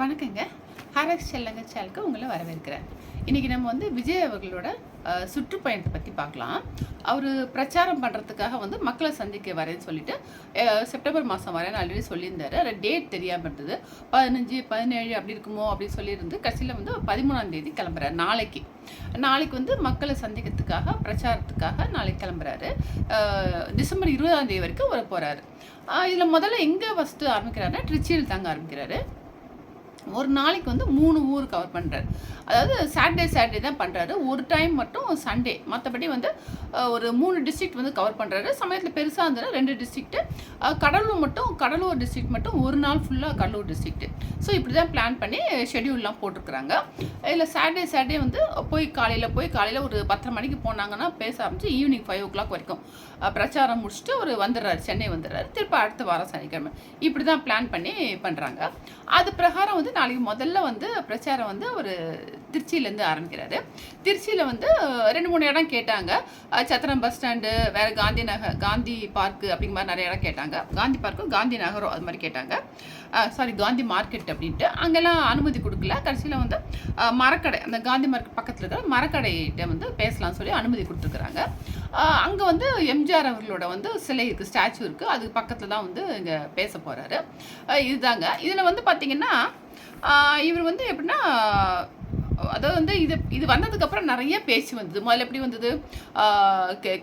வணக்கங்க. ஹாரக்ஸ் செல்லங்க சேலுக்கு உங்களை வரவேற்கிறேன். இன்றைக்கி நம்ம வந்து விஜய் அவர்களோட சுற்றுப்பயணத்தை பற்றி பார்க்கலாம். அவர் பிரச்சாரம் பண்ணுறதுக்காக வந்து மக்களை சந்திக்க வரேன்னு சொல்லிட்டு செப்டம்பர் மாதம் வரேன்னு ஆல்ரெடி சொல்லியிருந்தார். டேட் தெரியாமல் இருந்தது. பதினஞ்சு பதினேழு அப்படி இருக்குமோ அப்படின்னு சொல்லியிருந்து கடைசியில் வந்து பதிமூணாம் தேதி கிளம்புறாரு நாளைக்கு. நாளைக்கு வந்து மக்களை சந்திக்கிறதுக்காக பிரச்சாரத்துக்காக நாளைக்கு கிளம்புறாரு. டிசம்பர் இருபதாம் தேதி வரைக்கும் வர போகிறாரு இதில் முதல்ல எங்கே ஃபஸ்ட்டு ஆரம்பிக்கிறாருன்னா ட்ரிச்சியில் தாங்க ஆரம்பிக்கிறாரு. ஒரு நாளைக்கு வந்து மூணு ஊர் கவர் பண்ணுறாரு அதாவது சாட்டர்டே சாட்டர்டே தான் பண்ணுறாரு ஒரு டைம் மட்டும் சண்டே மற்றபடி வந்து ஒரு மூணு டிஸ்ட்ரிக்ட் வந்து கவர் பண்ணுறாரு சமயத்தில் பெருசாக இருந்ததுன்னா ரெண்டு டிஸ்ட்ரிக்ட்டு கடலூர் மட்டும் கடலூர் டிஸ்ட்ரிக்ட் மட்டும் ஒரு நாள் ஃபுல்லாக கடலூர் டிஸ்ட்ரிக்ட்டு ஸோ இப்படி தான் பிளான் பண்ணி ஷெடியூல்லாம் போட்டிருக்கிறாங்க. இதில் சாட்டர்டே சாட்டர்டே வந்து போய் காலையில் போய் காலையில் ஒரு பத்தரை மணிக்கு போனாங்கன்னா பேச ஆரம்பிச்சு ஈவினிங் ஃபைவ் ஓ கிளாக் வரைக்கும் பிரச்சாரம் முடிச்சுட்டு ஒரு வந்துடுறாரு. சென்னை வந்துடுறாரு. திருப்ப அடுத்த வாரம் சனிக்கிழமை. இப்படி தான் பிளான் பண்ணி பண்ணுறாங்க அது பிரகாரம் வந்து நாளைக்கு முதல்ல வந்து பிரச்சாரம் வந்து ஒரு திருச்சியிலேருந்து ஆரம்பிக்கிறாரு. திருச்சியில் வந்து ரெண்டு மூணு இடம் கேட்டாங்க. சத்திரம் பஸ் ஸ்டாண்டு வேறு காந்தி நகர் காந்தி பார்க்கு அப்படிங்கிற மாதிரி நிறைய இடம் கேட்டாங்க. காந்தி பார்க்கும் காந்தி நகரம் அது மாதிரி கேட்டாங்க. சாரி காந்தி மார்க்கெட் அப்படின்ட்டு. அங்கெல்லாம் அனுமதி கொடுக்கல. கடைசியில் வந்து மரக்கடை அந்த காந்தி மார்க்கெட் பக்கத்தில் இருக்கிற மரக்கடைகிட்ட வந்து பேசலாம்னு சொல்லி அனுமதி கொடுத்துருக்குறாங்க. அங்கே வந்து எம்ஜிஆர் அவர்களோட வந்து சிலை இருக்குது ஸ்டாச்சு இருக்குது அதுக்கு பக்கத்தில் தான் வந்து இங்கே பேச போகிறாரு இதுதாங்க. இதில் வந்து பார்த்திங்கன்னா இவர் வந்து எப்படின்னா அதாவது வந்து இது இது வந்ததுக்கப்புறம் நிறைய பேச்சு வந்தது. முதல்ல எப்படி வந்தது?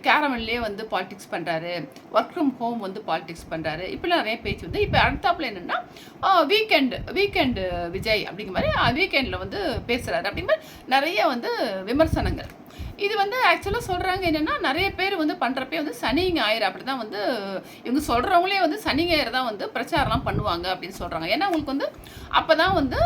கேரவன்லேயே வந்து பாலிடிக்ஸ் பண்ணுறாரு ஒர்க் ஃப்ரம் ஹோம் வந்து பாலிடிக்ஸ் பண்ணுறாரு இப்படிலாம் நிறைய பேச்சு வந்து. இப்போ அடுத்தாப்புல என்னென்னா வீக்கெண்டு வீக்கெண்டு விஜய் அப்படிங்கிற மாதிரி வீக்கெண்டில் வந்து பேசுகிறாரு அப்படிங்கிற மாதிரி நிறைய வந்து விமர்சனங்கள். இது வந்து ஆக்சுவலாக சொல்கிறாங்க என்னென்னா நிறைய பேர் வந்து பண்ணுறப்பே வந்து சனி ஞாயிறு அப்படி தான் வந்து இவங்க சொல்கிறவங்களே வந்து சனி ஞாயிறு தான் வந்து பிரச்சாரம்லாம் பண்ணுவாங்க அப்படின்னு சொல்கிறாங்க ஏன்னா உங்களுக்கு வந்து அப்போ தான் வந்து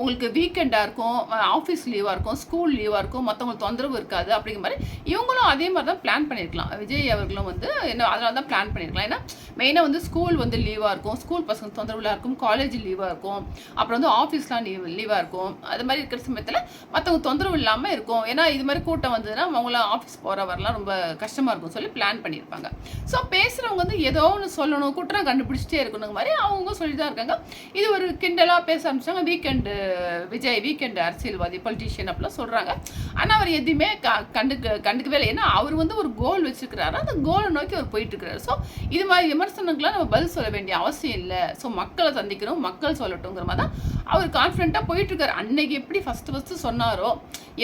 உங்களுக்கு வீக்கெண்டாக இருக்கும் ஆஃபீஸ் லீவாக இருக்கும் ஸ்கூல் லீவாக இருக்கும் மற்றவங்களுக்கு தொந்தரவு இருக்காது அப்படிங்கிற மாதிரி இவங்களும் அதே மாதிரி தான் பிளான் பண்ணியிருக்கலாம் விஜய் அவர்களும் வந்து என்ன அதனால தான் பிளான் பண்ணியிருக்கலாம் ஏன்னா மெயினாக வந்து ஸ்கூல் வந்து லீவாக இருக்கும் ஸ்கூல் பசங்க தொந்தரவுலாம் இருக்கும் காலேஜ் லீவாக இருக்கும் அப்புறம் வந்து ஆஃபீஸ்லாம் லீவ் லீவாக இருக்கும். அது மாதிரி இருக்கிற சமயத்தில் மற்றவங்க தொந்தரவு இல்லாமல் இருக்கும். ஏன்னா இது மாதிரி கூட்டம் வந்ததுன்னா அவங்களாம் ஆஃபீஸ் போகிற வரலாம் ரொம்ப கஷ்டமாக இருக்கும் சொல்லி பிளான் பண்ணியிருப்பாங்க ஸோ பேசுகிறவங்க வந்து ஏதோ ஒன்று சொல்லணும் குற்றம் கண்டுபிடிச்சிட்டே இருக்கணுங்க மாதிரி அவங்க சொல்லி தான் இருக்காங்க. இது ஒரு கிண்டலாக பேச ஆரம்பிச்சாங்க வீக்கெண்டு விஜய் வீக்கெண்டு அரசியல்வாதி பொலிட்டீஷியன் அப்படிலாம் சொல்கிறாங்க ஆனால் அவர் எதுவுமே க கண்டுக்க கண்டுக்கவே இல்லை. ஏன்னா அவர் வந்து ஒரு கோல் வச்சுருக்கிறாரு. அந்த கோலை நோக்கி அவர் போயிட்டுருக்கிறாரு. ஸோ இது மாதிரி விமர்சனங்கள்லாம் நம்ம பதில் சொல்ல வேண்டிய அவசியம் இல்லை. ஸோ மக்களை சந்திக்கிறோம் மக்கள் சொல்லட்டுங்கிற மாதிரி தான் அவர் கான்ஃபிடென்ட்டாக போயிட்டுருக்காரு. அன்னைக்கு எப்படி ஃபஸ்ட்டு ஃபஸ்ட்டு சொன்னாரோ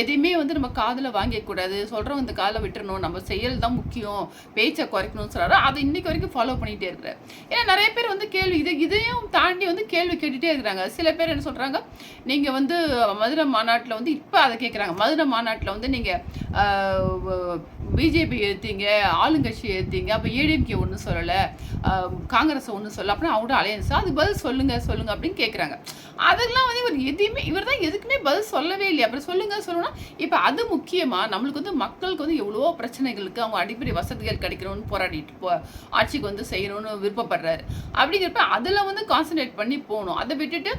எதையுமே வந்து நம்ம காதில் வாங்கிக்கூடாது. சொல்கிறவங்க இந்த காதில் விட்டுறணும். நம்ம செயல் தான் முக்கியம். பேச்சை குறைக்கணும்னு சொல்கிறாரு அதை இன்னைக்கு வரைக்கும் ஃபாலோ பண்ணிகிட்டே இருக்கிறார். ஏன்னா நிறைய பேர் வந்து கேள்வி இது இதையும் தாண்டி வந்து கேள்வி கேட்டுகிட்டே இருக்கிறாங்க. சில பேர் என்ன சொல்கிறாங்க நீங்கள் வந்து மதுரை மாநாட்டில் வந்து இப்போ அதை கேட்குறாங்க மதுரை மாநாட்டில் வந்து நீங்கள் பிஜேபி ஏற்றீங்க ஆளுங்கட்சி ஏற்றிங்க அப்போ ஏடிஎம்கே ஒன்றும் சொல்லலை காங்கிரஸ் ஒன்றும் சொல்லலை அப்படின்னா அவங்களோட அலையன்ஸ் அது பதில் சொல்லுங்கள் சொல்லுங்கள் அப்படின்னு கேட்குறாங்க அதெல்லாம் வந்து இவர் எதையுமே இவர் தான் எதுக்குமே பதில் சொல்லவே இல்லையா? அப்புறம் சொல்லுங்க சொல்லணும்னா இப்போ அது முக்கியமாக நம்மளுக்கு வந்து மக்களுக்கு வந்து எவ்வளோ பிரச்சனைகளுக்கு அவங்க அடிப்படை வசதிகள் கிடைக்கணும்னு போராடிட்டு போ ஆட்சிக்கு வந்து செய்யணும்னு விருப்பப்படுறாரு. அப்படிங்கிறப்ப அதில் வந்து கான்சன்ட்ரேட் பண்ணி போகணும். அதை விட்டுட்டு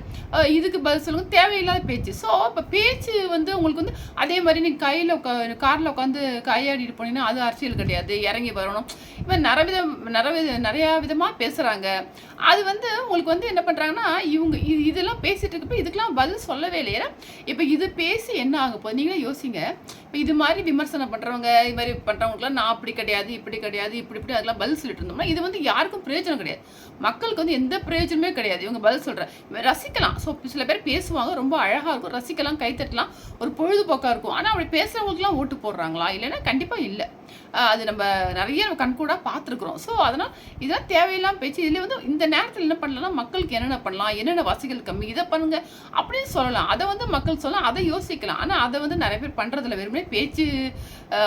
இதுக்கு பதில் சொல்லுங்க தேவையில்லாத பேச்சு. ஸோ இப்போ பேச்சு வந்து உங்களுக்கு வந்து அதே மாதிரி நீங்கள் கையில் உட்கா காரில் உட்காந்து கையாடிட்டு போனீங்கன்னா அது அரசியல் கிடையாது. இறங்கி வரணும். இவன் நிறைய விதம் நிறைய நிறையா விதமாக பேசுகிறாங்க அது வந்து உங்களுக்கு வந்து என்ன பண்ணுறாங்கன்னா இவங்க இது இதெல்லாம் பேசிட்டு இருக்கப்போ இதுக்கெல்லாம் பதில் சொல்லவே இல்லையா. இப்போ இது பேசி என்ன ஆக போகுது? நீங்களே யோசிங்க. இது மாதிரி விமர்சனம் பண்ணுறவங்க இது மாதிரி பண்ணுறவங்களுக்குலாம் நான் அப்படி கிடையாது இப்படி கிடையாது இப்படி இப்படி அதெல்லாம் பதில் சொல்லிட்டு இருந்தோம்னா இது வந்து யாருக்கும் பிரயோஜனம் கிடையாது. மக்களுக்கு வந்து எந்த பிரயோஜனமே கிடையாது. இவங்க பதில் சொல்கிற ரசிக்கலாம். ஸோ சில பேர் பேசுவாங்க ரொம்ப அழகாக இருக்கும். ரசிக்கலாம் கைத்தட்டலாம் ஒரு பொழுதுபோக்காக இருக்கும். ஆனால் அப்படி பேசுகிறவங்களுக்குலாம் ஓட்டு போடுறாங்களா? இல்லைன்னா கண்டிப்பாக இல்லை. அது நம்ம நிறைய கண்கூடாக பார்த்துருக்குறோம். ஸோ அதனால் இதெல்லாம் தேவையில்லாமல் பேச்சு இதில் வந்து இந்த நேரத்தில் என்ன பண்ணலாம்னா மக்களுக்கு என்னென்ன பண்ணலாம் என்னென்ன வசதிகள் கம்மி இதை பண்ணுங்க அப்படின்னு சொல்லலாம். அதை வந்து மக்கள் சொல்லலாம் அதை யோசிக்கலாம். ஆனால் அதை வந்து நிறைய பேர் பண்ணுறதில்ல வெறுமனே பேச்சு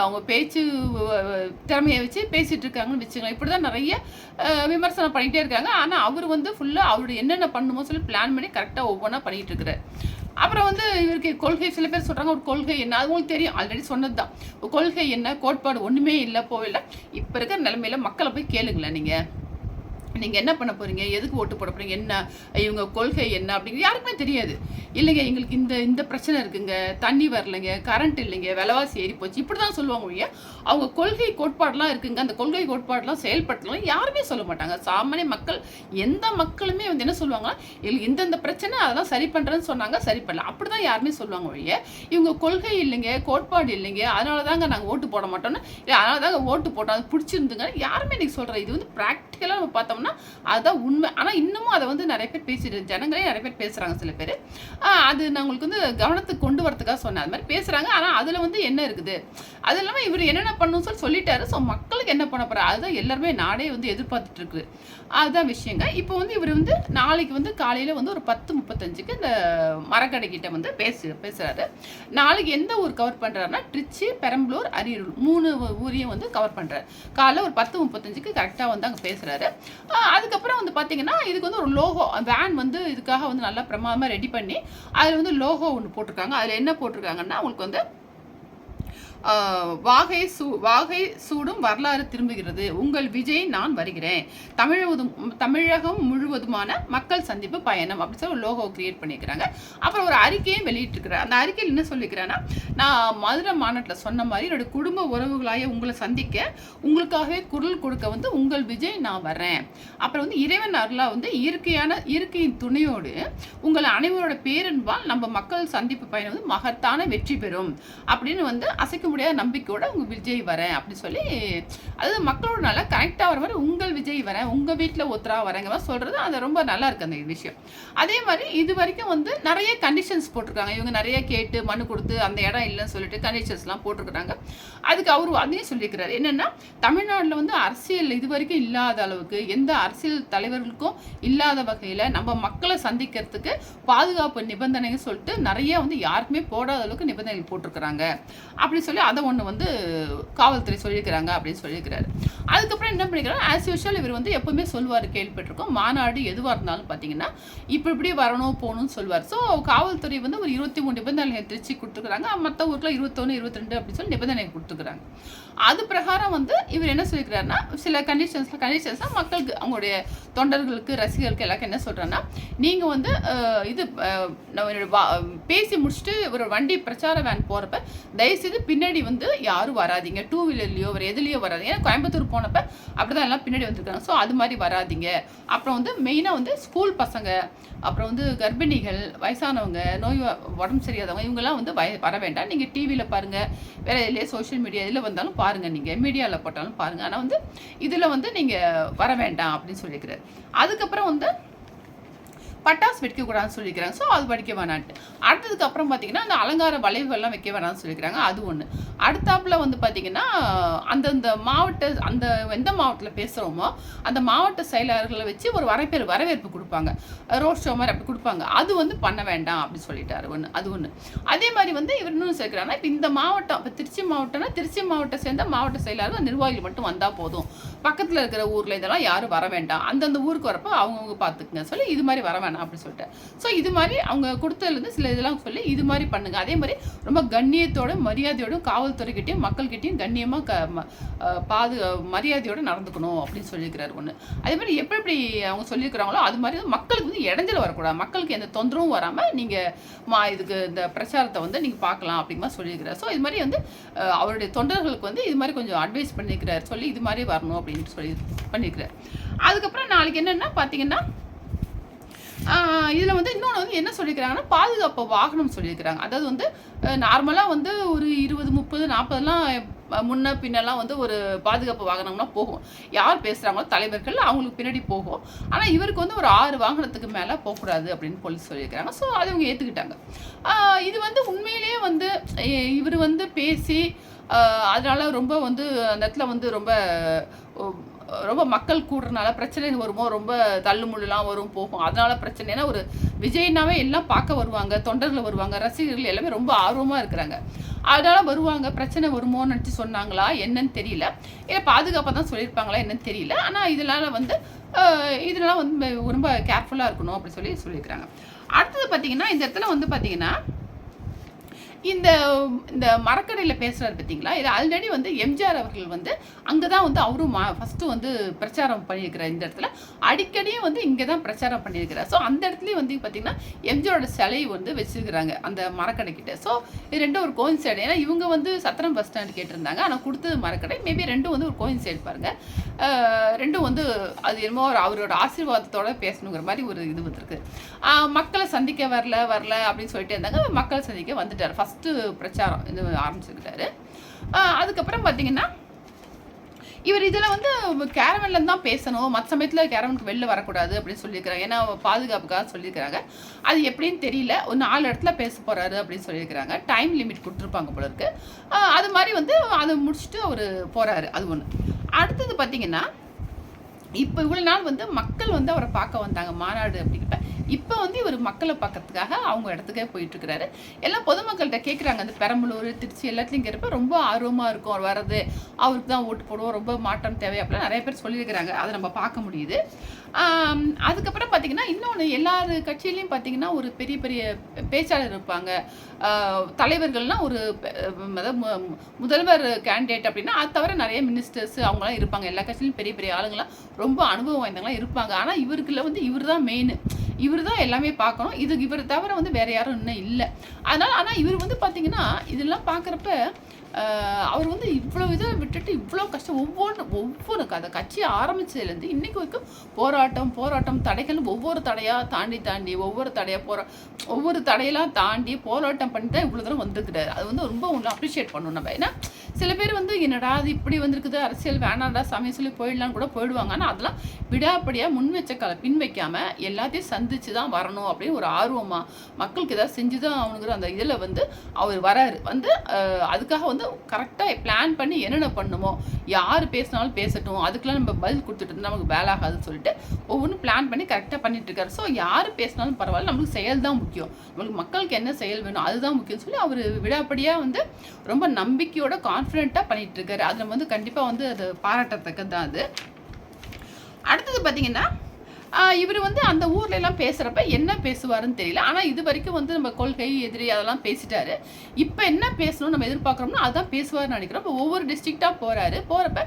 அவங்க பேச்சு திறமையை வச்சு பேசிகிட்டு இருக்காங்கன்னு வச்சுக்கலாம் இப்படி தான் நிறைய விமர்சனம் பண்ணிகிட்டே இருக்காங்க. ஆனால் அவர் வந்து ஃபுல்லாக அவருடைய என்னென்ன பண்ணணுமோ சொல்லி பிளான் பண்ணி கரெக்டாக ஒவ்வொன்றா பண்ணிகிட்டு இருக்கிறார். அப்புறம் வந்து இவருக்கு கொள்கை சில பேர் சொல்கிறாங்க ஒரு கொள்கை என்ன? அது உங்களுக்கு தெரியும். ஆல்ரெடி சொன்னது தான் கொள்கை என்ன? கோட்பாடு ஒன்றுமே இல்லை போகல. இப்போ இருக்கிற நிலமையில மக்களை போய் கேளுங்களேன் நீங்கள் நீங்கள் என்ன பண்ண போகிறீங்க எதுக்கு ஓட்டு போட போகிறீங்க என்ன? இவங்க கொள்கை என்ன? அப்படிங்கிறது யாருக்குமே தெரியாது. இல்லைங்க எங்களுக்கு இந்த இந்த பிரச்சனை இருக்குங்க. தண்ணி வரலைங்க கரண்ட் இல்லைங்க விலைவாசி ஏறி போச்சு. இப்படி தான் சொல்லுவாங்க ஒழிய அவங்க கொள்கை கோட்பாடெலாம் இருக்குங்க. அந்த கொள்கை கோட்பாடெலாம் செயல்படுத்தலாம் யாருமே சொல்ல மாட்டாங்க. சாமானிய மக்கள் எந்த மக்களுமே வந்து என்ன சொல்லுவாங்கன்னா எங்களுக்கு இந்தந்த பிரச்சனை அதெல்லாம் சரி பண்ணுறேன்னு சொன்னாங்க சரி பண்ணல. அப்படிதான் யாருமே சொல்லுவாங்க ஒழிய இவங்க கொள்கை இல்லைங்க கோட்பாடு இல்லைங்க அதனால தாங்க நாங்கள் ஓட்டு போட மாட்டோம்னு இல்லை அதனால தாங்க ஓட்டு போட்டோம் அது பிடிச்சிருந்துங்க யாருமே இன்னைக்கு சொல்கிறேன் இது வந்து ப்ராக்டிக்கலாக நம்ம பார்த்தோம்னா அதுதான் உண்மை. ஆனால் இன்னமும் அதை வந்து நிறைய பேர் பேசிட்டு ஜனங்களே நிறைய பேர் பேசுகிறாங்க சில பேர். அது நான் உங்களுக்கு வந்து கவனத்துக்கு கொண்டு வரதுக்காக சொன்னேன். அது மாதிரி பேசுகிறாங்க ஆனால் அதில் வந்து என்ன இருக்குது? அது இல்லாமல் இவர் என்னென்ன பண்ணணும் சொல்லி சொல்லிட்டாரு. ஸோ மக்களுக்கு என்ன பண்ண போகிறார் அதுதான் எல்லாருமே நாடே வந்து எதிர்பார்த்துட்டு இருக்குது. அதுதான் விஷயங்க. இப்போ வந்து இவர் வந்து நாளைக்கு வந்து காலையில் வந்து ஒரு பத்து முப்பத்தஞ்சுக்கு இந்த மரக்கடை கிட்ட வந்து பேசு பேசுகிறாரு நாளைக்கு எந்த ஊர் கவர் பண்ணுறாருன்னா ட்ரிச்சி பெரம்பலூர் அரியலூர் மூணு ஊரையும் வந்து கவர் பண்ணுறாரு காலைல ஒரு பத்து முப்பத்தஞ்சுக்கு கரெக்டாக வந்து அங்கே பேசுகிறாரு அதுக்கப்புறம் வந்து பார்த்தீங்கன்னா இதுக்கு வந்து ஒரு லோகோ வேன் வந்து இதுக்காக வந்து நல்லா பிரமாதமாக ரெடி பண்ணி அதில் வந்து லோகோ ஒன்று போட்டிருக்காங்க. அதில் என்ன போட்டிருக்காங்கன்னா உங்களுக்கு வந்து வாகை சூ வாகை சூடும் வரலாறு திரும்புகிறது. உங்கள் விஜய் நான் வருகிறேன். தமிழதும் தமிழகம் முழுவதுமான மக்கள் சந்திப்பு பயணம். அப்படின்னு சொல்லி ஒரு லோகோ கிரியேட் பண்ணியிருக்கிறாங்க. அப்புறம் ஒரு அறிக்கையும் வெளியிட்டிருக்கிறார். அந்த அறிக்கையில் என்ன சொல்லிக்கிறேன்னா நான் மதுரை மாநாட்டில் சொன்ன மாதிரி என்னோட குடும்ப உறவுகளாய உங்களை சந்திக்க உங்களுக்காகவே குரல் கொடுக்க வந்து உங்கள் விஜய் நான் வரேன் அப்புறம் வந்து இறைவன் அருளா வந்து இயற்கையான இயற்கையின் துணையோடு உங்கள் அனைவரோட பேரன்பால் நம்ம மக்கள் சந்திப்பு பயணம் வந்து மகத்தான வெற்றி பெறும். அப்படின்னு வந்து அசைக்க முடியாத நம்பிக்கையோட உங்க விஜய் வரேன் அப்படின்னு சொல்லி அதாவது மக்களோட நல்லா கனெக்ட் ஆகிற மாதிரி உங்கள் விஜய் வரேன் உங்கள் வீட்டில் ஒருத்தரா வரேங்க மாதிரி சொல்றது அது ரொம்ப நல்லா இருக்குது அந்த விஷயம். அதே மாதிரி இது வரைக்கும் வந்து நிறைய கண்டிஷன்ஸ் போட்டிருக்காங்க. இவங்க நிறைய கேட்டு மனு கொடுத்து அந்த இடம் இல்லைன்னு சொல்லிட்டு கண்டிஷன்ஸ்லாம் போட்டிருக்கிறாங்க. அதுக்கு அவர் அதையும் சொல்லியிருக்கிறாரு. என்னென்னா தமிழ்நாட்டில் வந்து அரசியல் இது வரைக்கும் இல்லாத அளவுக்கு எந்த அரசியல் தலைவர்களுக்கும் இல்லாத வகையில் நம்ம மக்களை சந்திக்கிறதுக்கு பாதுகாப்பு நிபந்தனைன்னு சொல்லிட்டு நிறைய வந்து யாருக்குமே போடாத அளவுக்கு நிபந்தனைகள் போட்டிருக்கிறாங்க. அப்படி சொல்லி அதை ஒன்று வந்து காவல்துறை சொல்லியிருக்கிறாங்க அப்படின்னு சொல்லியிருக்கிறாரு. அதுக்கப்புறம் என்ன பண்ணிக்கிறாங்க? ஆஸ் யூஷுவல் இவர் வந்து எப்பவுமே சொல்லுவார் கேள்விப்பட்டிருக்கோம். மாநாடு எதுவாக இருந்தாலும் பார்த்தீங்கன்னா இப்படி இப்படி வரணும் போகணும்னு சொல்லுவார் ஸோ காவல்துறை வந்து ஒரு இருபத்தி மூணு நிபந்தனை திருச்சி கொடுத்துருக்குறாங்க மற்ற ஊரில் இருபத்தொன்று இருபத்திரெண்டு அப்படின்னு சொல்லி நிபந்தனை கொடுத்துருக்குறாங்க அது பிரகாரம் வந்து இவர் என்ன சொல்லியிருக்கிறாருன்னா சில கண்டிஷன்ஸில் கண்டிஷன்ஸாக மக்களுக்கு அவங்களுடைய தொண்டர்களுக்கு ரசிகர்களுக்கு எல்லாருக்கும் என்ன சொல்கிறேன்னா நீங்கள் வந்து இது நம்ம பேசி முடிச்சுட்டு ஒரு வண்டி பிரச்சார வேன் போகிறப்ப தயவுசெய்து பின்னாடி பின்னாடி வந்து யாரும் வராதீங்க. டூ வீலர்லையோ ஒரு எதுலேயோ வராதிங்க. ஏன்னா கோயம்புத்தூர் போனப்ப அப்படிதான் எல்லாம் பின்னாடி வந்திருக்காங்க. ஸோ அது மாதிரி வராதீங்க. அப்புறம் வந்து மெயினாக வந்து ஸ்கூல் பசங்க அப்புறம் வந்து கர்ப்பிணிகள் வயசானவங்க நோய் உடம்பு சரியாதவங்க இவங்கெல்லாம் வந்து வய வர வேண்டாம். நீங்கள் டிவியில் பாருங்கள் வேறு எதுலேயே சோஷியல் மீடியா இதில் வந்தாலும் பாருங்கள் நீங்கள் மீடியாவில் போட்டாலும் பாருங்கள் ஆனால் வந்து இதில் வந்து நீங்கள் வர வேண்டாம் அப்படின்னு சொல்லியிருக்கிறார் அதுக்கப்புறம் வந்து பட்டாசு வெடிக்கக்கூடாதுன்னு சொல்லியிருக்கிறாங்க. ஸோ அது படிக்க வேணான்ட்டு. அடுத்ததுக்கு அப்புறம் பார்த்தீங்கன்னா அந்த அலங்கார வளைவுகள்லாம் வைக்க வேணாம்னு சொல்லியிருக்கிறாங்க. அது ஒன்று அடுத்தாப்புல வந்து பார்த்தீங்கன்னா அந்தந்த மாவட்ட அந்த எந்த மாவட்டத்தில் பேசுகிறோமோ அந்த மாவட்ட செயலாளர்களை வச்சு ஒரு வரவேற்பு வரவேற்பு கொடுப்பாங்க. ரோட் ஷோ மாதிரி அப்படி கொடுப்பாங்க. அது வந்து பண்ண வேண்டாம் அப்படின்னு சொல்லிட்டாரு. ஒன்று அது ஒன்று அதே மாதிரி வந்து இவர் இன்னும் சேர்க்கிறாங்கன்னா இப்போ இந்த மாவட்டம் இப்போ திருச்சி மாவட்டம்னா திருச்சி மாவட்டம் சேர்ந்த மாவட்ட செயலாளர் நிர்வாகிகள் மட்டும் வந்தால் போதும். பக்கத்தில் இருக்கிற ஊரில் இதெல்லாம் யாரும் வர வேண்டாம். அந்தந்த ஊருக்கு வரப்போ அவங்கவுங்க பார்த்துக்குங்க சொல்லி இது மாதிரி வர வேணாம் அப்படின்னு சொல்லிட்டு. ஸோ இது மாதிரி அவங்க கொடுத்ததுலேருந்து சில இதெல்லாம் சொல்லி இது மாதிரி பண்ணுங்க. அதே மாதிரி ரொம்ப கண்ணியத்தோட மரியாதையோட காவல்துறைகிட்டையும் மக்கள்கிட்டையும் கண்ணியமாக க ம- பாது மரியாதையோடு நடந்துக்கணும் அப்படின்னு சொல்லியிருக்கிறார் ஒன்று அதே மாதிரி எப்படி எப்படி அவங்க சொல்லியிருக்கிறாங்களோ அது மாதிரி மக்களுக்கு வந்து இடைஞ்சல் வரக்கூடாது. மக்களுக்கு எந்த தொந்தரவும் வராமல் நீங்கள் மா இதுக்கு இந்த பிரச்சாரத்தை வந்து நீங்கள் பார்க்கலாம் அப்படிங்கிற சொல்லியிருக்கிறார். ஸோ இது மாதிரி வந்து அவருடைய தொண்டர்களுக்கு வந்து இது மாதிரி கொஞ்சம் அட்வைஸ் பண்ணியிருக்கிறார். சொல்லி இது மாதிரி வரணும் அப்படின்னு சொல்லி பண்ணியிருக்கிறார் அதுக்கப்புறம் நாளைக்கு என்னென்னா பார்த்தீங்கன்னா இதில் வந்து இன்னொன்று வந்து என்ன சொல்லியிருக்கிறாங்கன்னா பாதுகாப்பு வாகனம் சொல்லியிருக்கிறாங்க. அதாவது வந்து நார்மலாக வந்து ஒரு இருபது முப்பது நாற்பதுலாம் முன்ன பின்னெல்லாம் வந்து ஒரு பாதுகாப்பு வாகனம்லாம் போகும். யார் பேசுகிறாங்களோ தலைவர்கள் அவங்களுக்கு பின்னாடி போகும். ஆனால் இவருக்கு வந்து ஒரு ஆறு வாகனத்துக்கு மேலே போகக்கூடாது அப்படின்னு போலீஸ் சொல்லியிருக்கிறாங்க. ஸோ அதை அவங்க ஏற்றுக்கிட்டாங்க இது வந்து உண்மையிலேயே வந்து இவர் வந்து பேசி அதனால் அதனால ரொம்ப வந்து அந்த இடத்துல வந்து ரொம்ப ரொம்ப மக்கள் கூடுறனால பிரச்சனை வருமோ ரொம்ப தள்ளுமுள்ளுலாம் வரும் போகும். அதனால பிரச்சனை. ஏன்னா ஒரு விஜய்னாவே எல்லாம் பார்க்க வருவாங்க தொண்டர்கள் வருவாங்க ரசிகர்கள் எல்லாமே ரொம்ப ஆர்வமாக இருக்கிறாங்க. அதனால வருவாங்க பிரச்சனை வருமோன்னு நினச்சி சொன்னாங்களா என்னன்னு தெரியல. இல்லை பாதுகாப்பாக தான் சொல்லியிருப்பாங்களா என்னன்னு தெரியல. ஆனால் இதனால் வந்து இதெல்லாம் வந்து ரொம்ப கேர்ஃபுல்லாக இருக்கணும் அப்படின்னு சொல்லி சொல்லியிருக்கிறாங்க. அடுத்தது பார்த்தீங்கன்னா இந்த இடத்துல வந்து பார்த்தீங்கன்னா இந்த இந்த மரக்கடையில் பேசுகிறார் பார்த்தீங்களா இது ஆல்ரெடி வந்து எம்ஜிஆர் அவர்கள் வந்து அங்கே தான் வந்து அவரும் ஃபஸ்ட்டு வந்து பிரச்சாரம் பண்ணியிருக்கிறார் இந்த இடத்துல. அடிக்கடியும் வந்து இங்கே தான் பிரச்சாரம் பண்ணியிருக்கிறார். ஸோ அந்த இடத்துலையும் வந்து பார்த்தீங்கன்னா எம்ஜிஆரோட சிலை வந்து வச்சுருக்கிறாங்க அந்த மரக்கடைக்கிட்ட. ஸோ இது ரெண்டும் ஒரு கோயின் சைடு ஏன்னா இவங்க வந்து சத்திரம் பஸ் ஸ்டாண்ட் கேட்டிருந்தாங்க. ஆனால் கொடுத்தது மரக்கடை. மேபி ரெண்டும் வந்து ஒரு கோயின் சைடு பாருங்கள் ரெண்டும் வந்து அது என்னமோ ஒரு அவரோட ஆசீர்வாதத்தோடு பேசணுங்கிற மாதிரி ஒரு இது வந்திருக்கு. மக்களை சந்திக்க வரல வரல அப்படின்னு சொல்லிட்டு இருந்தாங்க. மக்களை சந்திக்க வந்துட்டார். ஃபஸ்ட்டு பிரச்சாரம் இது ஆரம்பிச்சுக்கிட்டாரு அதுக்கப்புறம் பார்த்தீங்கன்னா இவர் இதில் வந்து கேரவன்ல தான் பேசணும். மற்ற சமயத்தில் கேரவனுக்கு வெளில வரக்கூடாது அப்படின்னு சொல்லியிருக்கிறாங்க. ஏன்னா பாதுகாப்புக்காக சொல்லியிருக்கிறாங்க. அது எப்படின்னு தெரியல. ஒரு நாலு இடத்துல பேச போகிறாரு அப்படின்னு சொல்லியிருக்கிறாங்க. டைம் லிமிட் கொடுத்துருப்பாங்க போல இருக்கு. அது மாதிரி வந்து அதை முடிச்சுட்டு அவர் போகிறாரு அது ஒன்று அடுத்தது பார்த்தீங்கன்னா இப்போ இவ்வளோ நாள் வந்து மக்கள் வந்து அவரை பார்க்க வந்தாங்க. மாநாடு அப்படிங்கிறப்ப இப்போ வந்து இவர் மக்களை பார்க்கறதுக்காக அவங்க இடத்துக்கே போயிட்டு இருக்கிறாரு எல்லாம் பொதுமக்கள்கிட்ட கேட்குறாங்க அந்த பெரம்பலூர் திருச்சி எல்லாத்துலையும் இருக்கிறப்ப ரொம்ப ஆர்வமாக இருக்கும் அவர் வர்றது. அவருக்கு தான் ஓட்டு போடுவோம் ரொம்ப மாற்றம் தேவை அப்படிலாம் நிறைய பேர் சொல்லியிருக்கிறாங்க. அதை நம்ம பார்க்க முடியுது. அதுக்கப்புறம் பார்த்தீங்கன்னா இன்னொன்று எல்லாரு கட்சியிலையும் பார்த்தீங்கன்னா ஒரு பெரிய பெரிய பேச்சாளர் இருப்பாங்க. தலைவர்கள்லாம் ஒரு அதாவது முதல்வர் கேண்டிடேட் அப்படின்னா அது தவிர நிறைய மினிஸ்டர்ஸ் அவங்களாம் இருப்பாங்க. எல்லா கட்சியிலும் பெரிய பெரிய ஆளுங்களாம் ரொம்ப அனுபவம் வாய்ந்தவங்களாம் இருப்பாங்க. ஆனால் இவருக்குள்ள வந்து இவர் தான் மெயின் இவர் தான் எல்லாமே பார்க்கணும். இது இவர் தவிர வந்து வேற யாரும் இன்னும் இல்லை. அதனால் ஆனால் இவர் வந்து பார்த்தீங்கன்னா இதெல்லாம் பார்க்குறப்ப அவர் வந்து இவ்வளோ இதை விட்டுட்டு இவ்வளோ கஷ்டம். ஒவ்வொன்று ஒவ்வொரு அந்த கட்சி ஆரம்பிச்சதுலேருந்து இன்றைக்கி வரைக்கும் போராட்டம் போராட்டம் தடைகள் ஒவ்வொரு தடையாக தாண்டி தாண்டி ஒவ்வொரு தடையாக போரா ஒவ்வொரு தடையெல்லாம் தாண்டி போராட்டம் பண்ணி தான் இவ்வளோ தூரம் வந்துருக்கிறாரு. அது வந்து ரொம்ப ஒன்று அப்ரிஷியேட் பண்ணணும் நம்ம. ஏன்னா சில பேர் வந்து என்னடா அது இப்படி வந்திருக்குது அரசியல் வேணாடா சமயம் சொல்லி போயிடலாம் கூட போயிடுவாங்க. ஆனால் அதெல்லாம் விடாப்படியாக முன் வச்ச கால பின் வைக்காமல் எல்லாத்தையும் சந்திச்சு தான் வரணும் அப்படின்னு ஒரு ஆர்வமாக மக்களுக்கு ஏதாவது செஞ்சு தான் அவனுங்கிற அந்த இதில் வந்து அவர் வராரு. வந்து அதுக்காக வந்து கரெக்டாக பிளான் பண்ணி என்னென்ன பண்ணுமோ யார் பேசினாலும் பேசட்டும். அதுக்கெல்லாம் நம்ம பதில் கொடுத்துட்டு இருந்தா நமக்கு வேலை ஆகாதுன்னு சொல்லிட்டு ஒவ்வொன்றும் பிளான் பண்ணி கரெக்டாக பண்ணிட்டு இருக்காரு. ஸோ யார் பேசினாலும் பரவாயில்ல நம்மளுக்கு செயல் தான் முக்கியம். நம்மளுக்கு மக்களுக்கு என்ன செயல் வேணும் அதுதான் முக்கியம் சொல்லி அவர் விடாப்படியாக வந்து ரொம்ப நம்பிக்கையோட கான்ஃபிடென்ட்டாக பண்ணிட்டு இருக்காரு. அது நம்ம வந்து கண்டிப்பாக வந்து அது பாராட்டத்தக்கது தான் அது. அடுத்தது பார்த்தீங்கன்னா இவர் வந்து அந்த ஊர்ல எல்லாம் பேசுகிறப்ப என்ன பேசுவாருன்னு தெரியல. ஆனால் இது வரைக்கும் வந்து நம்ம கொள்கை எதிரி அதெல்லாம் பேசிட்டாரு. இப்போ என்ன பேசணும் நம்ம எதிர்பார்க்குறோம்னா அதான் பேசுவார்னு நினைக்கிறோம். இப்போ ஒவ்வொரு டிஸ்ட்ரிக்டாக போகிறாரு போகிறப்ப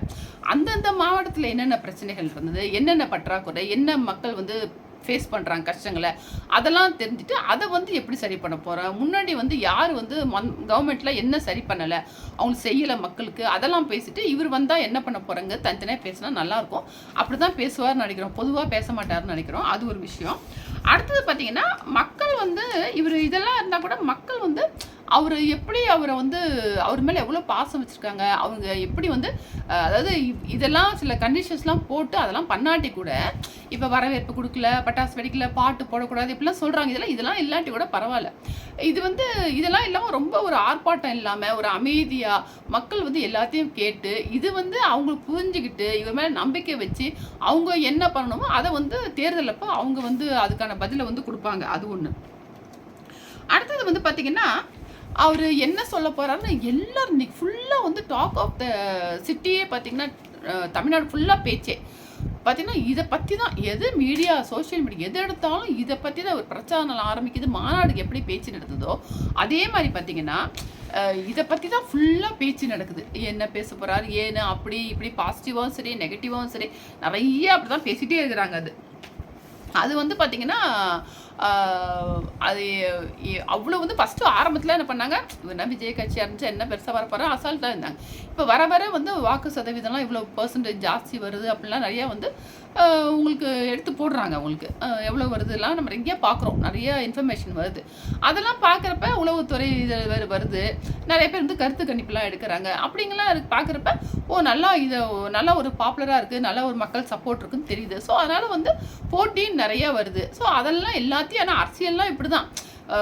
அந்தந்த மாவட்டத்தில் என்னென்ன பிரச்சனைகள் இருந்தது? என்னென்ன பற்றாக்குறை? என்ன மக்கள் வந்து ஃபேஸ் பண்ணுறாங்க கஷ்டங்களை. அதெல்லாம் தெரிஞ்சுட்டு அதை வந்து எப்படி சரி பண்ண போகிறோம் முன்னாடி வந்து யார் வந்து மந் கவர்மெண்ட்டில் என்ன சரி பண்ணலை? அவங்க செய்யலை மக்களுக்கு. அதெல்லாம் பேசிட்டு இவர் வந்தால் என்ன பண்ண போகிறாங்க தனித்தனியாக பேசினா நல்லாயிருக்கும் அப்படி தான் பேசுவார்னு நினைக்கிறோம். பொதுவாக பேச மாட்டாருன்னு நினைக்கிறோம். அது ஒரு விஷயம். அடுத்தது பார்த்திங்கன்னா மக்கள் வந்து இவர் இதெல்லாம் இருந்தால் கூட மக்கள் வந்து அவர் எப்படி அவரை வந்து அவர் மேலே எவ்வளோ பாசம் வச்சுருக்காங்க அவங்க எப்படி வந்து அதாவது இதெல்லாம் சில கண்டிஷன்ஸ்லாம் போட்டு அதெல்லாம் பண்ணாட்டி கூட இப்போ வரவேற்பு கொடுக்கல பட்டாசு வெடிக்கல பாட்டு போடக்கூடாது இப்படிலாம் சொல்கிறாங்க இதெல்லாம் இதெல்லாம் இல்லாட்டி கூட பரவாயில்ல. இது வந்து இதெல்லாம் இல்லாமல் ரொம்ப ஒரு ஆர்ப்பாட்டம் இல்லாமல் ஒரு அமைதியாக மக்கள் வந்து எல்லாத்தையும் கேட்டு இது வந்து அவங்க புரிஞ்சுக்கிட்டு இவர் மேலே நம்பிக்கை வச்சு அவங்க என்ன பண்ணணுமோ அதை வந்து தேர்தலப்போ அவங்க வந்து அதுக்கான பதிலை வந்து கொடுப்பாங்க. அது ஒன்று அடுத்தது வந்து பார்த்திங்கன்னா அவர் என்ன சொல்ல போகிறாருன்னு எல்லாரும் இன்னைக்கு ஃபுல்லாக வந்து டாக் ஆஃப் த சிட்டியே பார்த்தீங்கன்னா தமிழ்நாடு ஃபுல்லாக பேச்சே. பார்த்தீங்கன்னா இதை பற்றி தான் எது மீடியா சோஷியல் மீடியா எது எடுத்தாலும் இதை பற்றி தான் ஒரு பிரச்சாரம் ஆரம்பிக்குது. மாநாடுக்கு எப்படி பேச்சு நடத்துதோ அதே மாதிரி பார்த்தீங்கன்னா இதை பற்றி தான் ஃபுல்லாக பேச்சு நடக்குது. என்ன பேச போகிறாரு ஏன்னு அப்படி இப்படி பாசிட்டிவாகவும் சரி நெகட்டிவாகவும் சரி நிறைய அப்படி தான் பேசிகிட்டே இருக்கிறாங்க அது. அது வந்து பார்த்திங்கன்னா அது அவ்வளோ வந்து ஃபஸ்ட்டு ஆரம்பத்தில் என்ன பண்ணாங்க? என்ன விஜய் கட்சியாக இருந்துச்சு என்ன பெருசாக வரப்போகிறோம் அசால்ட்டாக இருந்தாங்க. இப்போ வர வர வந்து வாக்கு சதவீதம்லாம் இவ்வளோ பர்சன்டேஜ் ஜாஸ்தி வருது அப்படிலாம் நிறையா வந்து உங்களுக்கு எடுத்து போடுறாங்க உங்களுக்கு எவ்வளோ வருதுலாம் நம்ம நிறைய பார்க்குறோம் நிறைய இன்ஃபர்மேஷன் வருது. அதெல்லாம் பார்க்குறப்ப உளவுத்துறை இது வேறு வருது. நிறைய பேர் வந்து கருத்து கணிப்புலாம் எடுக்கிறாங்க. அப்படிங்கலாம் இருக்கு பார்க்குறப்ப ஓ நல்லா இதை நல்லா ஒரு பாப்புலராக இருக்குது நல்லா ஒரு மக்கள் சப்போர்ட் இருக்குன்னு தெரியுது. ஸோ அதனால் வந்து போட்டி நிறையா வருது. ஸோ அதெல்லாம் எல்லாத்தையும் ஆனால் அரசியல்லாம் இப்படி தான்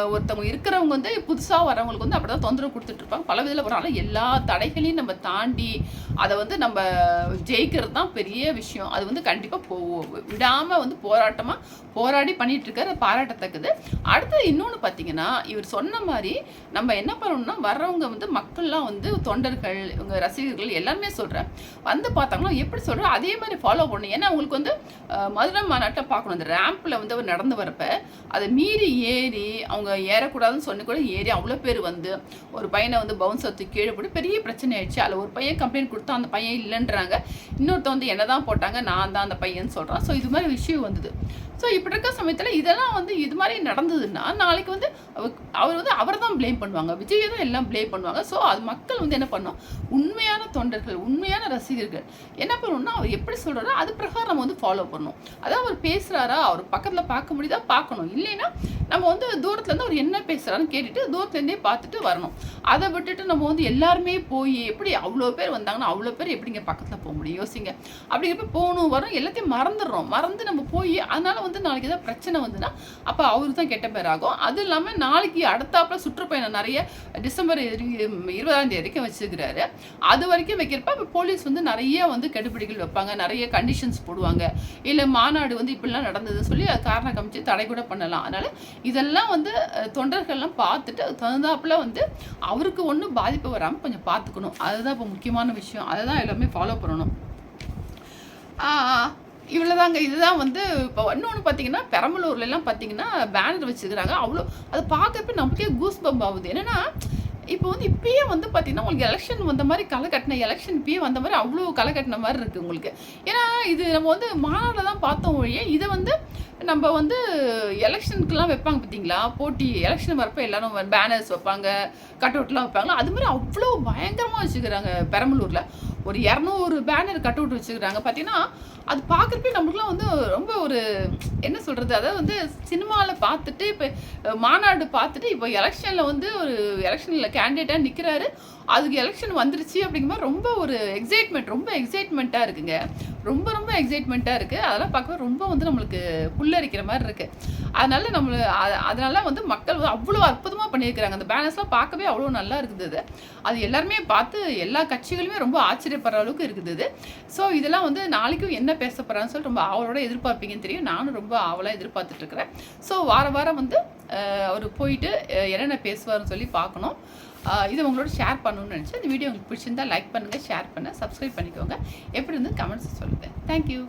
ஒருத்தவங்க இருக்கிறவங்க வந்து புதுசாக வரவங்களுக்கு வந்து அப்படி தான் தொந்தரவு கொடுத்துட்ருப்பாங்க பல விதத்தில் வரும் எல்லா தடைகளையும் நம்ம தாண்டி அதை வந்து நம்ம ஜெயிக்கிறது தான் பெரிய விஷயம். அது வந்து கண்டிப்பாக போ விடாமல் வந்து போராட்டமாக போராடி பண்ணிட்டு இருக்காரு. பாராட்டத்தக்கது. அடுத்து இன்னொன்று பார்த்தீங்கன்னா இவர் சொன்ன மாதிரி நம்ம என்ன பண்ணணும்னா வர்றவங்க வந்து மக்கள்லாம் வந்து தொண்டர்கள் இவங்க ரசிகர்கள் எல்லாருமே சொல்கிறேன் வந்து பார்த்தாங்கன்னா எப்படி சொல்கிறோம் அதே மாதிரி ஃபாலோ பண்ணணும். ஏன்னா அவங்களுக்கு வந்து மதுரை மாநாட்டை பார்க்கணும். அந்த ரேம்பில் வந்து அவர் நடந்து வரப்ப அதை மீறி ஏறி அவங்க ஏறக்கூடாதுன்னு சொன்ன கூட ஏறி அவ்வளோ பேர் வந்து ஒரு பையனை வந்து பவுன்ஸ் தூக்கி கீழே போட்டு பெரிய பிரச்சனை ஆயிடுச்சு. அதில் ஒரு பையன் கம்ப்ளைண்ட் ஒருத்தன் அந்த பையன் இல்லைன்றாங்க. இன்னொருத்த வந்து என்ன தான் போட்டாங்க நான் தான் அந்த பையன் சொல்கிறான் ஸோ இது மாதிரி விஷயம் வந்தது. ஸோ இப்படி இருக்க சமயத்தில் இதெல்லாம் வந்து இது மாதிரி நடந்ததுன்னா நாளைக்கு வந்து அவர் வந்து அவரை தான் ப்ளேம் பண்ணுவாங்க. விஜய் தான் எல்லாம் ப்ளேம் பண்ணுவாங்க. ஸோ அது மக்கள் வந்து என்ன பண்ணோம்? உண்மையான தொண்டர்கள் உண்மையான ரசிகர்கள் என்ன பண்ணணும்னா அவர் எப்படி சொல்கிறாரோ அது பிரகாரம் நம்ம வந்து ஃபாலோ பண்ணணும் அதான் அவர் பேசுகிறாரா அவர் பக்கத்தில் பார்க்க முடியுதா பார்க்கணும். இல்லைன்னா நம்ம வந்து தூரத்துலேருந்து அவர் என்ன பேசுகிறாருன்னு கேட்டுட்டு தூரத்துலேருந்தே பார்த்துட்டு வரணும். அதை விட்டுட்டு நம்ம வந்து எல்லாருமே போய் எப்படி அவ்வளோ பேர் வந்தாங்கன்னா அவ்வளோ பேர் எப்படிங்க பக்கத்தில் போக முடியும்? யோசிங்க. அப்படிங்கிறப்ப போகணும் வரும் எல்லாத்தையும் மறந்துடுறோம். மறந்து நம்ம போய் அதனால் வந்து நாளைக்கு ஏதாவது பிரச்சனை வந்துன்னா அப்போ அவருக்கு தான் கெட்ட பேர் ஆகும். அதுவும் இல்லாமல் நாளைக்கு அடுத்தாப்புல சுற்றுப்பயணம் நிறைய டிசம்பர் இருபதாம் தேதி வரைக்கும் வச்சிருக்கிறாரு. அது வரைக்கும் வைக்கிறப்ப இப்போ போலீஸ் வந்து நிறைய வந்து கெடுபிடிகள் வைப்பாங்க. நிறைய கண்டிஷன்ஸ் போடுவாங்க. இல்லை மாநாடு வந்து இப்படிலாம் நடந்ததுன்னு சொல்லி அது காரணம் காமிச்சு தடை கூட பண்ணலாம். அதனால இதெல்லாம் வந்து தொண்டர்கள்லாம் பார்த்துட்டு அதுக்கு தகுந்தாப்புல வந்து அவருக்கு ஒன்றும் பாதிப்பு வராமல் கொஞ்சம் பார்த்துக்கணும். அதுதான் இப்போ முக்கியமான விஷயம். அதை தான் எல்லாமே ஃபாலோ பண்ணணும். இவ்வளோதாங்க இதுதான் வந்து இப்போ இன்னொன்று பார்த்தீங்கன்னா பெரம்பலூர்லலாம் பார்த்தீங்கன்னா பேனர் வச்சுருக்கிறாங்க. அவ்வளோ அது பார்க்கறப்ப நமக்கே கூஸ் பம்ப் ஆகுது. என்னென்னா இப்போ வந்து இப்பயே வந்து பார்த்தீங்கன்னா உங்களுக்கு எலெக்ஷன் வந்த மாதிரி களை கட்டின எலெக்ஷன் இப்பயே வந்த மாதிரி அவ்வளோ களை கட்டின மாதிரி இருக்குது உங்களுக்கு. ஏன்னா இது நம்ம வந்து மாநாட்டில் தான் பார்த்தோம் ஒழிய இதை வந்து நம்ம வந்து எலெக்ஷனுக்குலாம் வைப்பாங்க பார்த்தீங்களா போட்டி எலெக்ஷன் வரப்போ எல்லாரும் பேனர்ஸ் வைப்பாங்க கட் அவுட்லாம் வைப்பாங்களா? அது மாதிரி அவ்வளோ பயங்கரமாக வச்சுக்கிறாங்க பெரம்பலூரில். ஒரு இரநூறு பேனர் கட் அவுட் வச்சுக்கிறாங்க பார்த்தீங்கன்னா அது பார்க்குறப்ப நம்மளுக்குலாம் வந்து ரொம்ப ஒரு என்ன சொல்கிறது அதாவது வந்து சினிமாவில் பார்த்துட்டு இப்போ மாநாடு பார்த்துட்டு இப்போ எலெக்ஷனில் வந்து ஒரு எலெக்ஷனில் கேண்டிடேட்டாக நிற்கிறாரு அதுக்கு எலெக்ஷன் வந்துருச்சு அப்படிங்கும்போது ரொம்ப ஒரு எக்ஸைட்மெண்ட் ரொம்ப எக்ஸைட்மெண்ட்டாக இருக்குங்க. ரொம்ப ரொம்ப எக்ஸைட்மெண்ட்டாக இருக்குது அதெல்லாம் பார்க்க ரொம்ப வந்து நம்மளுக்கு புல்லரிக்கிற மாதிரி இருக்குது அதனால நம்மளு அதனால வந்து மக்கள் வந்து அவ்வளோ அற்புதமாக பண்ணியிருக்கிறாங்க. அந்த பேனர்ஸ்லாம் பார்க்கவே அவ்வளோ நல்லா இருக்குது அது. அது எல்லாருமே பார்த்து எல்லா கட்சிகளுமே ரொம்ப ஆச்சரியப்படுற அளவுக்கு இருக்குது ஸோ இதெல்லாம் வந்து நாளைக்கும் என்ன பேச போகிறான்னு சொல்லி ரொம்ப ஆவலோட எதிர்பார்ப்பீங்கன்னு தெரியும். நானும் ரொம்ப ஆவலாக எதிர்பார்த்துட்ருக்கிறேன் ஸோ வார வாரம் வந்து அவர் போயிட்டு என்னென்ன பேசுவார்னு சொல்லி பார்க்கணும். இதை உங்களோட ஷேர் பண்ணணும்னு நினச்சி இந்த வீடியோ உங்களுக்கு பிடிச்சிருந்தா லைக் பண்ணுங்கள் ஷேர் பண்ண சப்ஸ்கிரைப் பண்ணிக்கோங்க. எப்படி இருந்து கமெண்ட்ஸ் சொல்லுங்கள் தேங்க்யூ